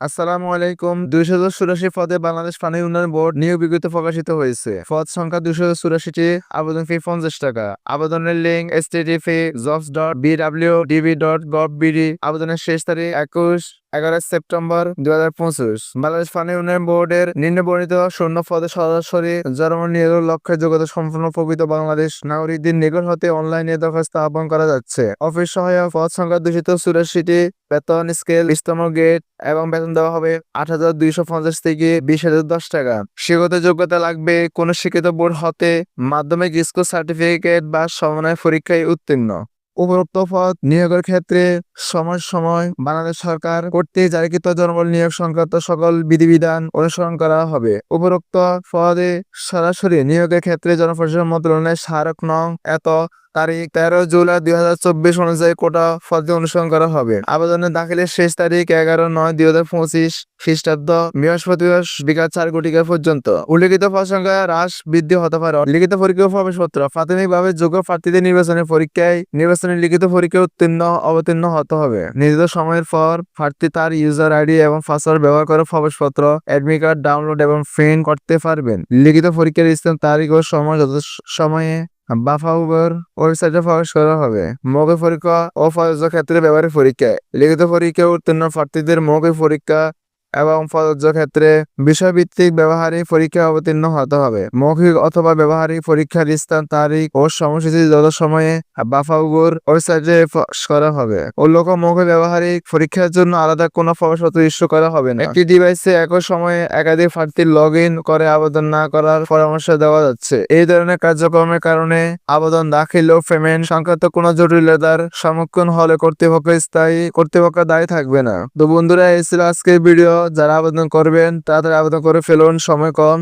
আসসালামু আলাইকুম। দুইশো চুরাশি পদে বাংলাদেশ পানি উন্নয়ন বোর্ড নিয়োগ বিজ্ঞপ্তি প্রকাশিত হয়েছে। পদ সংখ্যা দুশো চুরাশিটি, আবেদন ফি পঞ্চাশ টাকা। আবেদনের link S T jobs dot B W DB dot gov BD আবেদনের শেষ তারিখ একুশ এগারো সেপ্টেম্বর দুই হাজার পঁচিশ, বাংলাদেশ পানি উন্নয়ন বোর্ডের নিম্ন নিম্নবর্ণিত শূন্য পদে সরাসরি জনগণ লক্ষ্যে যোগ্যতা সম্পন্ন প্রকৃত বাংলাদেশ নাগরিকদের নিকট হতে অনলাইনে দরখাস্ত আহ্বান করা যাচ্ছে। অফিস সহায়ক পদ সংখ্যা দুশিত চুরাশিটি, বেতন স্কেল বিস্তম গেট এবং বেতন দেওয়া হবে আট হাজার দুইশো পঞ্চাশ থেকে বিশ হাজার দশ টাকা। শিক্ষত যোগ্যতা লাগবে কোন শিক্ষিত বোর্ড হতে মাধ্যমিক স্কুল সার্টিফিকেট বা সমন্বয় পরীক্ষায় উত্তীর্ণ। উপরোক্ত পদ নিয়োগের ক্ষেত্রে সময় সময় বাংলাদেশ সরকার কর্তৃক জারিকৃত জনবল নিয়োগ সংক্রান্ত সকল বিধিবিধান অনুসরণ করা হবে। উপরোক্ত পদে সরাসরি নিয়োগের ক্ষেত্রে জনপ্রশাসন মন্ত্রণালয়ের স্মারক নং এত তারিখ তেরো জুলাই দুই হাজার চব্বিশ অনুযায়ী কোটা পদে অনুসরণ করা হবে। আবেদনের দাখিলের শেষ তারিখ এগারো নয় দুই হাজার পঁচিশ খ্রিস্টাব্দ বৃহস্পতিবার বিকাল চার কোটিকা পর্যন্ত। উল্লিখিত পদ হ্রাস বৃদ্ধি হতে পারে। লিখিত পরীক্ষা প্রবেশপত্র। প্রাথমিকভাবে যোগ্য প্রার্থীদের নির্বাচনের পরীক্ষায় নির্বাচনের লিখিত পরীক্ষায় উত্তীর্ণ, অবতীর্ণ হতে হবে। নির্দিষ্ট সময়ের পর প্রার্থী তার ইউজার আইডি এবং পাসওয়ার্ড ব্যবহার করে প্রবেশপত্র অ্যাডমিট কার্ড ডাউনলোড এবং প্রিন্ট করতে পারবেন। লিখিত পরীক্ষার স্থান, তারিখ ও সময় যত সময়ে বাফা উবার ওয়েবসাইটে প্রবেশ করা হবে। মৌখিক পরীক্ষা ও ক্ষেত্রে ব্যবহারিক পরীক্ষা লিখিত পরীক্ষা উত্তীর্ণ প্রার্থীদের মৌখিক পরীক্ষা এবং ক্ষেত্রে বিষয়ভিত্তিক ব্যবহারিক পরীক্ষা অবতীর্ণ হতে হবে। মৌখিক অথবা ব্যবহারিক পরীক্ষার স্থান, তারিখ ও সময়সূচি যত সময়ে বাফাউগুর ওয়েবসাইটে করা হবে। উল্লেখ মৌখিক ব্যবহারিক পরীক্ষার জন্য আলাদা কোনো প্রবেশপত্র ইস্যু করা হবে না। একটি ডিভাইসে একই সময়ে একাধিক প্রার্থীর লগ ইন করে আবেদন না করার পরামর্শ দেওয়া যাচ্ছে। এই ধরনের কার্যক্রমের কারণে আবেদন, দাখিল ও পেমেন্ট সংক্রান্ত কোনো জটিলতার সম্মুখীন হলে কর্তৃপক্ষ স্থায়ী, কর্তৃপক্ষ দায়ী থাকবে না। তো বন্ধুরা, এই ছিল আজকের ভিডিও। যারা আবেদন করবেন তাড়াতাড়ি আবেদন করে ফেলুন সময় কম।